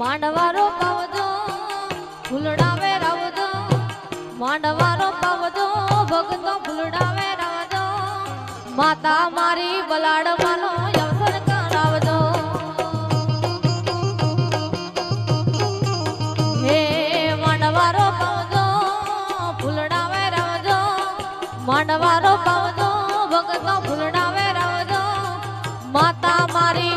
માંડવારો પાવજો ફૂલડાવે રાવજો, માંડવારો પાવજો ભગતો ફૂલડાવે રાવજો, માતા મારી બલાડવાનો અવસર કરાવજો. હે માંડવારો પાવજો ફૂલડાવે રાવજો, માંડવારો પાવજો ભગતો ફૂલડાવે રાવજો, માતા મારી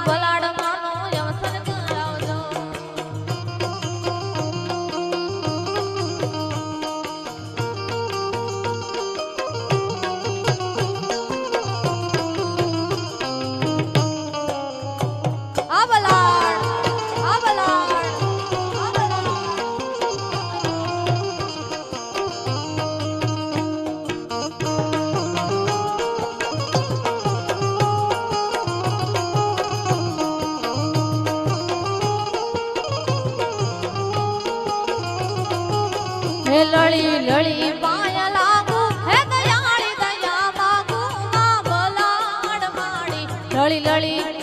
હે લળી લળી માયા લાગુ હે દયાળી દયા માગુ માડી. લળી લળી